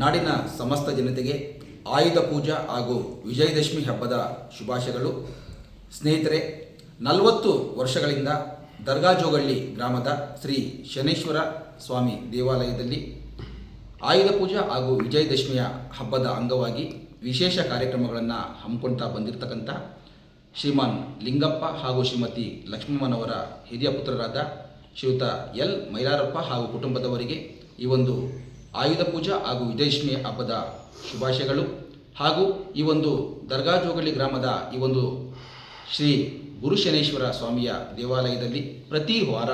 ನಾಡಿನ ಸಮಸ್ತ ಜನತೆಗೆ ಆಯುಧ ಪೂಜಾ ಹಾಗೂ ವಿಜಯದಶಮಿ ಹಬ್ಬದ ಶುಭಾಶಯಗಳು. ಸ್ನೇಹಿತರೆ, ನಲವತ್ತು ವರ್ಷಗಳಿಂದ ದರ್ಗಾಜೋಗಳ್ಳಿ ಗ್ರಾಮದ ಶ್ರೀ ಶನೇಶ್ವರ ಸ್ವಾಮಿ ದೇವಾಲಯದಲ್ಲಿ ಆಯುಧ ಪೂಜಾ ಹಾಗೂ ವಿಜಯದಶಮಿಯ ಹಬ್ಬದ ಅಂಗವಾಗಿ ವಿಶೇಷ ಕಾರ್ಯಕ್ರಮಗಳನ್ನು ಹಮ್ಮಿಕೊಳ್ತಾ ಬಂದಿರತಕ್ಕಂಥ ಶ್ರೀಮಾನ್ ಲಿಂಗಪ್ಪ ಹಾಗೂ ಶ್ರೀಮತಿ ಲಕ್ಷ್ಮಮ್ಮನವರ ಹಿರಿಯ ಪುತ್ರರಾದ ಶ್ರೀಯುತ ಎಲ್. ಮೈಲಾರಪ್ಪ ಹಾಗೂ ಕುಟುಂಬದವರಿಗೆ ಈ ಒಂದು ಆಯುಧ ಪೂಜಾ ಹಾಗೂ ವಿಜಯದಶಮಿ ಹಬ್ಬದ ಶುಭಾಶಯಗಳು. ಹಾಗೂ ಈ ಒಂದು ದರ್ಗಾ ಜೋಗಳ್ಳಿ ಗ್ರಾಮದ ಈ ಒಂದು ಶ್ರೀ ಗುರುಶನೇಶ್ವರ ಸ್ವಾಮಿಯ ದೇವಾಲಯದಲ್ಲಿ ಪ್ರತಿ ವಾರ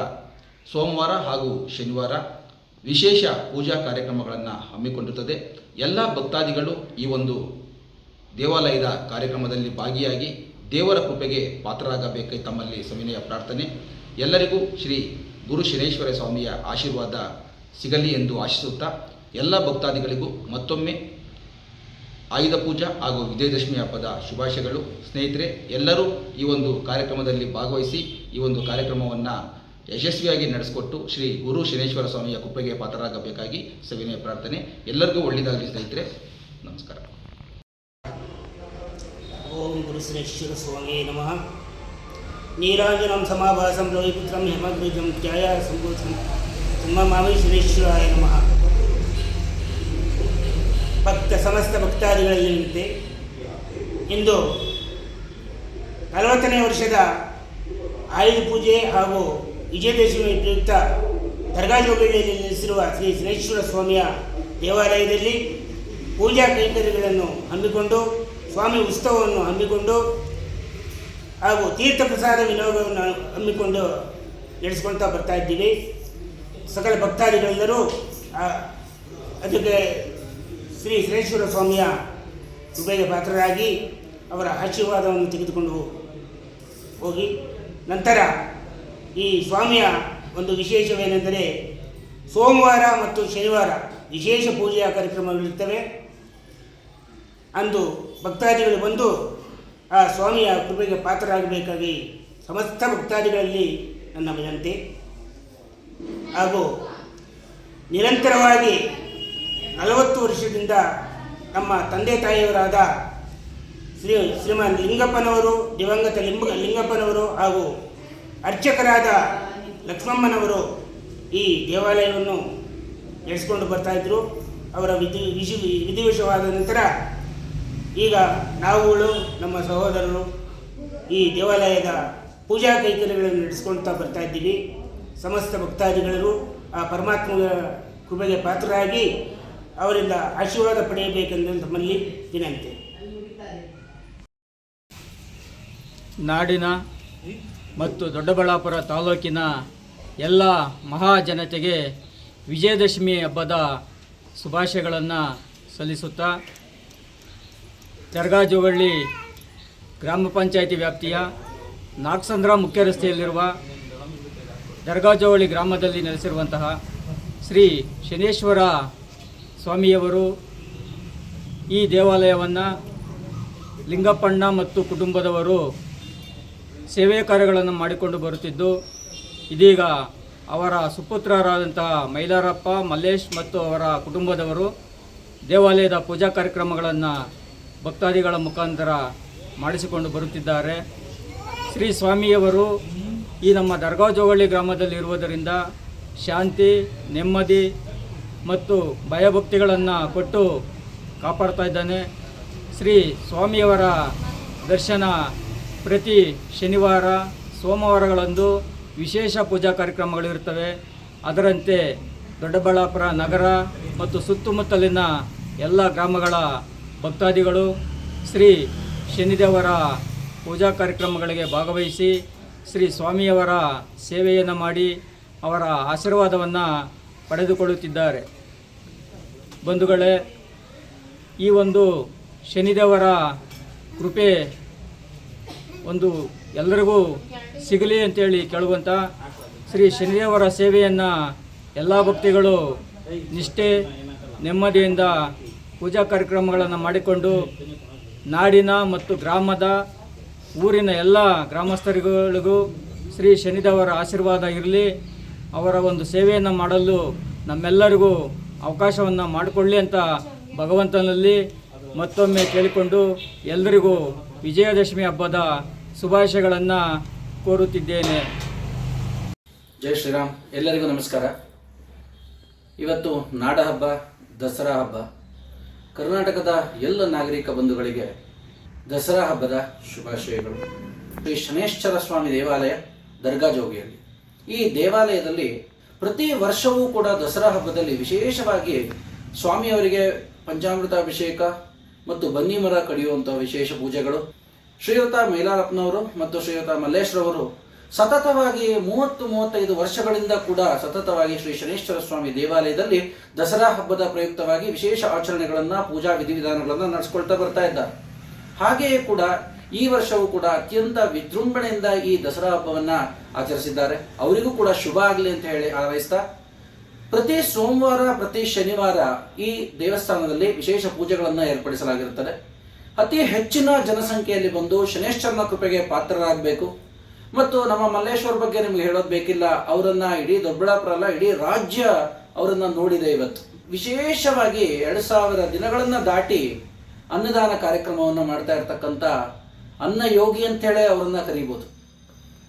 ಸೋಮವಾರ ಹಾಗೂ ಶನಿವಾರ ವಿಶೇಷ ಪೂಜಾ ಕಾರ್ಯಕ್ರಮಗಳನ್ನು ಹಮ್ಮಿಕೊಂಡಿರುತ್ತದೆ ಎಲ್ಲ ಭಕ್ತಾದಿಗಳು ಈ ಒಂದು ದೇವಾಲಯದ ಕಾರ್ಯಕ್ರಮದಲ್ಲಿ ಭಾಗಿಯಾಗಿ ದೇವರ ಕೃಪೆಗೆ ಪಾತ್ರರಾಗಬೇಕೆ ತಮ್ಮಲ್ಲಿ ಸವಿನಯ ಪ್ರಾರ್ಥನೆ. ಎಲ್ಲರಿಗೂ ಶ್ರೀ ಗುರು ಶನೇಶ್ವರ ಸ್ವಾಮಿಯ ಆಶೀರ್ವಾದ ಸಿಗಲಿ ಎಂದು ಆಶಿಸುತ್ತಾ ಎಲ್ಲ ಭಕ್ತಾದಿಗಳಿಗೂ ಮತ್ತೊಮ್ಮೆ ಆಯುಧ ಪೂಜಾ ಹಾಗೂ ವಿಜಯದಶಮಿ ಹಬ್ಬದ ಶುಭಾಶಯಗಳು. ಸ್ನೇಹಿತರೆ, ಎಲ್ಲರೂ ಈ ಒಂದು ಕಾರ್ಯಕ್ರಮದಲ್ಲಿ ಭಾಗವಹಿಸಿ ಈ ಒಂದು ಕಾರ್ಯಕ್ರಮವನ್ನು ಯಶಸ್ವಿಯಾಗಿ ನಡೆಸಿಕೊಟ್ಟು ಶ್ರೀ ಗುರು ಶನೇಶ್ವರ ಸ್ವಾಮಿಯ ಕೃಪೆಗೆ ಪಾತ್ರರಾಗಬೇಕಾಗಿ ಸವಿನಯ ಪ್ರಾರ್ಥನೆ. ಎಲ್ಲರಿಗೂ ಒಳ್ಳೆಯದಾಗಲಿ ಸ್ನೇಹಿತರೆ. ನಮಸ್ಕಾರ. ಓಂ ಗುರುಶ್ರೇಶ್ವರ ಸ್ವಾಮಿ ನಮಃ. ನೀರಾಂಜನಂ ಸಮಾಭಾಸಂ ಲೋಹಿಪುತ್ರಂ ಹೇಮಗ್ರೀಜಂ ತ್ಯಾಯ ಸಂಭೂತಂ. ತುಂಬ ಮಾಮೇಶ್ವರೇಶ್ವರಾಯ ನಮಃ. ಭಕ್ತ, ಸಮಸ್ತ ಭಕ್ತಾದಿಗಳಲ್ಲಿ ಇಂದು ನಲವತ್ತನೇ ವರ್ಷದ ಆಯುಧ ಪೂಜೆ ಹಾಗೂ ವಿಜಯದಶಮಿ ಪ್ರಯುಕ್ತ ದರ್ಗಾ ಜೋಗಿಯಲ್ಲಿ ನೆಲೆಸಿರುವ ಶ್ರೀ ಶ್ರೇಶ್ವರ ಸ್ವಾಮಿಯ ದೇವಾಲಯದಲ್ಲಿ ಪೂಜಾ ಕೈಂಕರ್ಯಗಳನ್ನು ಹಮ್ಮಿಕೊಂಡು, ಸ್ವಾಮಿ ಉತ್ಸವವನ್ನು ಹಮ್ಮಿಕೊಂಡು ಹಾಗೂ ತೀರ್ಥ ಪ್ರಸಾದ ವಿನಿಯೋಗವನ್ನು ಹಮ್ಮಿಕೊಂಡು ನಡೆಸ್ಕೊಳ್ತಾ ಬರ್ತಾ ಇದ್ದೀವಿ. ಸಕಲ ಭಕ್ತಾದಿಗಳೆಲ್ಲರೂ ಅದಕ್ಕೆ ಶ್ರೀ ಶ್ರೇಶ್ವರ ಸ್ವಾಮಿಯ ಕೃಪೆಗೆ ಪಾತ್ರರಾಗಿ ಅವರ ಆಶೀರ್ವಾದವನ್ನು ತೆಗೆದುಕೊಂಡು ಹೋಗಿ, ನಂತರ ಈ ಸ್ವಾಮಿಯ ಒಂದು ವಿಶೇಷವೇನೆಂದರೆ ಸೋಮವಾರ ಮತ್ತು ಶನಿವಾರ ವಿಶೇಷ ಪೂಜೆಯ ಕಾರ್ಯಕ್ರಮಗಳಿರ್ತವೆ. ಅಂದು ಭಕ್ತಾದಿಗಳು ಬಂದು ಆ ಸ್ವಾಮಿಯ ಕೃಪೆಗೆ ಪಾತ್ರರಾಗಬೇಕಾಗಿ ಸಮಸ್ತ ಭಕ್ತಾದಿಗಳಲ್ಲಿ ನನ್ನ ವಿನಂತಿ ಹಾಗೂ ನಿರಂತರವಾಗಿ ನಲವತ್ತು ವರ್ಷದಿಂದ ನಮ್ಮ ತಂದೆ ತಾಯಿಯವರಾದ ಶ್ರೀ ಶ್ರೀಮಾನ್ ಲಿಂಗಪ್ಪನವರು, ದಿವಂಗತ ಲಿಂಬ, ಲಿಂಗಪ್ಪನವರು ಹಾಗೂ ಅರ್ಚಕರಾದ ಲಕ್ಷ್ಮಮ್ಮನವರು ಈ ದೇವಾಲಯವನ್ನು ನಡೆಸಿಕೊಂಡು ಬರ್ತಾಯಿದ್ರು ಅವರ ವಿಧಿ ವಿಶಿ ವಿಧಿವಶವಾದ ನಂತರ ಈಗ ನಾವುಗಳು ನಮ್ಮ ಸಹೋದರರು ಈ ದೇವಾಲಯದ ಪೂಜಾ ಕೈಕರ್ಯಗಳನ್ನು ನಡೆಸ್ಕೊಳ್ತಾ ಬರ್ತಾ ಇದ್ದೀವಿ. ಸಮಸ್ತ ಭಕ್ತಾದಿಗಳರು ಆ ಪರಮಾತ್ಮನ ಕೃಪೆಗೆ ಪಾತ್ರರಾಗಿ ಅವರಿಂದ ಆಶೀರ್ವಾದ ಪಡೆಯಬೇಕೆಂದು ತಮ್ಮಲ್ಲಿ ವಿನಂತಿ. ನಾಡಿನ ಮತ್ತು ದೊಡ್ಡಬಳ್ಳಾಪುರ ತಾಲೂಕಿನ ಎಲ್ಲ ಮಹಾಜನತೆಗೆ ವಿಜಯದಶಮಿ ಹಬ್ಬದ ಶುಭಾಶಯಗಳನ್ನು ಸಲ್ಲಿಸುತ್ತಾ ತೆರಗಾಜುವಳ್ಳಿ ಗ್ರಾಮ ಪಂಚಾಯಿತಿ ವ್ಯಾಪ್ತಿಯ ನಾಗಸಂದ್ರ ಮುಖ್ಯ ರಸ್ತೆಯಲ್ಲಿರುವ ದರ್ಗಾಜೋವಳ್ಳಿ ಗ್ರಾಮದಲ್ಲಿ ನೆಲೆಸಿರುವಂತಹ ಶ್ರೀ ಶನೇಶ್ವರ ಸ್ವಾಮಿಯವರು ಈ ದೇವಾಲಯವನ್ನು ಲಿಂಗಪ್ಪಣ್ಣ ಮತ್ತು ಕುಟುಂಬದವರು ಸೇವೆ ಕಾರ್ಯಗಳನ್ನು ಮಾಡಿಕೊಂಡು ಬರುತ್ತಿದ್ದು, ಇದೀಗ ಅವರ ಸುಪುತ್ರರಾದಂತಹ ಮೈಲಾರಪ್ಪ, ಮಲ್ಲೇಶ್ ಮತ್ತು ಅವರ ಕುಟುಂಬದವರು ದೇವಾಲಯದ ಪೂಜಾ ಕಾರ್ಯಕ್ರಮಗಳನ್ನು ಭಕ್ತಾದಿಗಳ ಮುಖಾಂತರ ಮಾಡಿಸಿಕೊಂಡು ಬರುತ್ತಿದ್ದಾರೆ. ಶ್ರೀ ಸ್ವಾಮಿಯವರು ಈ ನಮ್ಮ ದರ್ಗಾ ಜೋಗಳ್ಳಿ ಗ್ರಾಮದಲ್ಲಿ ಇರುವುದರಿಂದ ಶಾಂತಿ, ನೆಮ್ಮದಿ ಮತ್ತು ಭಯಭಕ್ತಿಗಳನ್ನು ಕೊಟ್ಟು ಕಾಪಾಡ್ತಾ ಇದ್ದಾನೆ. ಶ್ರೀ ಸ್ವಾಮಿಯವರ ದರ್ಶನ ಪ್ರತಿ ಶನಿವಾರ, ಸೋಮವಾರಗಳಂದು ವಿಶೇಷ ಪೂಜಾ ಕಾರ್ಯಕ್ರಮಗಳಿರುತ್ತವೆ ಅದರಂತೆ ದೊಡ್ಡಬಳ್ಳಾಪುರ ನಗರ ಮತ್ತು ಸುತ್ತಮುತ್ತಲಿನ ಎಲ್ಲ ಗ್ರಾಮಗಳ ಭಕ್ತಾದಿಗಳು ಶ್ರೀ ಶನಿದೇವರ ಪೂಜಾ ಕಾರ್ಯಕ್ರಮಗಳಿಗೆ ಭಾಗವಹಿಸಿ ಶ್ರೀ ಸ್ವಾಮಿಯವರ ಸೇವೆಯನ್ನು ಮಾಡಿ ಅವರ ಆಶೀರ್ವಾದವನ್ನು ಪಡೆದುಕೊಳ್ಳುತ್ತಿದ್ದಾರೆ. ಬಂಧುಗಳೇ, ಈ ಒಂದು ಶನಿದೇವರ ಕೃಪೆ ಒಂದು ಎಲ್ಲರಿಗೂ ಸಿಗಲಿ ಅಂತೇಳಿ ಕೇಳುವಂಥ ಶ್ರೀ ಶನಿದೇವರ ಸೇವೆಯನ್ನು ಎಲ್ಲ ಭಕ್ತಿಗಳು ನಿಷ್ಠೆ, ನೆಮ್ಮದಿಯಿಂದ ಪೂಜಾ ಕಾರ್ಯಕ್ರಮಗಳನ್ನು ಮಾಡಿಕೊಂಡು ನಾಡಿನ ಮತ್ತು ಗ್ರಾಮದ ಊರಿನ ಎಲ್ಲ ಗ್ರಾಮಸ್ಥರುಗಳಿಗೂ ಶ್ರೀ ಶನಿದೇವರ ಆಶೀರ್ವಾದ ಇರಲಿ. ಅವರ ಒಂದು ಸೇವೆಯನ್ನು ಮಾಡಲು ನಮ್ಮೆಲ್ಲರಿಗೂ ಅವಕಾಶವನ್ನು ಮಾಡಿಕೊಳ್ಳಿ ಅಂತ ಭಗವಂತನಲ್ಲಿ ಮತ್ತೊಮ್ಮೆ ಕೇಳಿಕೊಂಡು ಎಲ್ಲರಿಗೂ ವಿಜಯದಶಮಿ ಹಬ್ಬದ ಶುಭಾಶಯಗಳನ್ನು ಕೋರುತ್ತಿದ್ದೇನೆ. ಜೈ ಶ್ರೀರಾಮ್. ಎಲ್ಲರಿಗೂ ನಮಸ್ಕಾರ. ಇವತ್ತು ನಾಡ ಹಬ್ಬ, ದಸರಾ ಹಬ್ಬ. ಕರ್ನಾಟಕದ ಎಲ್ಲ ನಾಗರಿಕ ಬಂಧುಗಳಿಗೆ ದಸರಾ ಹಬ್ಬದ ಶುಭಾಶಯಗಳು. ಶ್ರೀ ಶನೇಶ್ವರ ಸ್ವಾಮಿ ದೇವಾಲಯ ದರ್ಗಾ ಜೋಗಿಯಲ್ಲಿ. ಈ ದೇವಾಲಯದಲ್ಲಿ ಪ್ರತಿ ವರ್ಷವೂ ಕೂಡ ದಸರಾ ಹಬ್ಬದಲ್ಲಿ ವಿಶೇಷವಾಗಿ ಸ್ವಾಮಿಯವರಿಗೆ ಪಂಚಾಮೃತಾಭಿಷೇಕ ಮತ್ತು ಬನ್ನಿ ಮರ ಕಡಿಯುವಂಥ ವಿಶೇಷ ಪೂಜೆಗಳು. ಶ್ರೀಯುತ ಮೈಲಾರಪ್ಪನವರು ಮತ್ತು ಶ್ರೀಯುತ ಮಲ್ಲೇಶ್ವರವರು ಸತತವಾಗಿ ಮೂವತ್ತು ಮೂವತ್ತೈದು ವರ್ಷಗಳಿಂದ ಕೂಡ ಸತತವಾಗಿ ಶ್ರೀ ಶನೇಶ್ವರ ಸ್ವಾಮಿ ದೇವಾಲಯದಲ್ಲಿ ದಸರಾ ಹಬ್ಬದ ಪ್ರಯುಕ್ತವಾಗಿ ವಿಶೇಷ ಆಚರಣೆಗಳನ್ನು, ಪೂಜಾ ವಿಧಿವಿಧಾನಗಳನ್ನು ನಡೆಸ್ಕೊಳ್ತಾ ಬರ್ತಾ ಇದ್ದಾರೆ. ಹಾಗೆಯೇ ಕೂಡ ಈ ವರ್ಷವೂ ಕೂಡ ಅತ್ಯಂತ ವಿಜೃಂಭಣೆಯಿಂದ ಈ ದಸರಾ ಹಬ್ಬವನ್ನ ಆಚರಿಸಿದ್ದಾರೆ. ಅವರಿಗೂ ಕೂಡ ಶುಭ ಆಗಲಿ ಅಂತ ಹೇಳಿ ಹಾರೈಸ್ತಾ ಪ್ರತಿ ಸೋಮವಾರ, ಪ್ರತಿ ಶನಿವಾರ ಈ ದೇವಸ್ಥಾನದಲ್ಲಿ ವಿಶೇಷ ಪೂಜೆಗಳನ್ನು ಏರ್ಪಡಿಸಲಾಗಿರುತ್ತದೆ. ಅತಿ ಹೆಚ್ಚಿನ ಜನಸಂಖ್ಯೆಯಲ್ಲಿ ಬಂದು ಶನೇಶ್ವರನ ಕೃಪೆಗೆ ಪಾತ್ರರಾಗಬೇಕು. ಮತ್ತು ನಮ್ಮ ಮಲ್ಲೇಶ್ವರ ಬಗ್ಗೆ ನಿಮ್ಗೆ ಹೇಳೋದು ಬೇಕಿಲ್ಲ, ಅವರನ್ನ ಇಡೀ ದೊಡ್ಡಬಳ್ಳಾಪುರ ಅಲ್ಲ, ಇಡೀ ರಾಜ್ಯ ಅವರನ್ನ ನೋಡಿದೆ ಇವತ್ತು. ವಿಶೇಷವಾಗಿ ಎರಡು ಸಾವಿರ ದಿನಗಳನ್ನ ದಾಟಿ ಅನ್ನದಾನ ಕಾರ್ಯಕ್ರಮವನ್ನು ಮಾಡ್ತಾ ಇರ್ತಕ್ಕಂಥ ಅನ್ನ ಯೋಗಿ ಅಂತೇಳಿ ಅವರನ್ನ ಕರೀಬೋದು.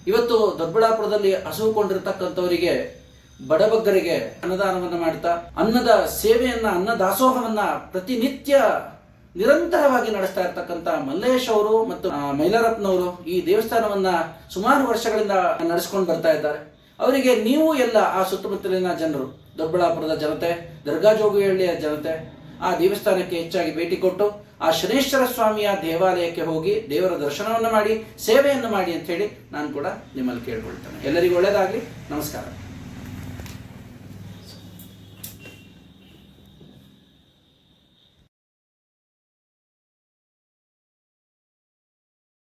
ಇವತ್ತು ದೊಡ್ಡಬಳ್ಳಾಪುರದಲ್ಲಿ ಹಸುಕೊಂಡಿರ್ತಕ್ಕಂಥವರಿಗೆ ಬಡಬಗ್ಗರಿಗೆ ಅನ್ನದಾನವನ್ನ ಮಾಡ್ತಾ, ಅನ್ನದ ಸೇವೆಯನ್ನ, ಅನ್ನ ದಾಸೋಹವನ್ನ ಪ್ರತಿನಿತ್ಯ ನಿರಂತರವಾಗಿ ನಡೆಸ್ತಾ ಇರ್ತಕ್ಕಂಥ ಮಲ್ಲೇಶ್ ಅವರು ಮತ್ತು ಮೈಲಾರತ್ನವರು ಈ ದೇವಸ್ಥಾನವನ್ನ ಸುಮಾರು ವರ್ಷಗಳಿಂದ ನಡೆಸ್ಕೊಂಡು ಬರ್ತಾ ಇದ್ದಾರೆ. ಅವರಿಗೆ ನೀವು ಎಲ್ಲ ಆ ಸುತ್ತಮುತ್ತಲಿನ ಜನರು, ದೊಡ್ಡಬಳ್ಳಾಪುರದ ಜನತೆ ದರ್ಗಾ ಜೋಗಿಹಳ್ಳಿಯ ಜನತೆ ಆ ದೇವಸ್ಥಾನಕ್ಕೆ ಹೆಚ್ಚಾಗಿ ಭೇಟಿ ಕೊಟ್ಟು ಆ ಶನೇಶ್ವರ ಸ್ವಾಮಿಯ ದೇವಾಲಯಕ್ಕೆ ಹೋಗಿ ದೇವರ ದರ್ಶನವನ್ನು ಮಾಡಿ, ಸೇವೆಯನ್ನು ಮಾಡಿ ಅಂತ ಹೇಳಿ ನಾನು ಕೂಡ ನಿಮ್ಮಲ್ಲಿ ಕೇಳ್ಕೊಳ್ತೇನೆ. ಎಲ್ಲರಿಗೂ ಒಳ್ಳೆಯದಾಗಲಿ. ನಮಸ್ಕಾರ.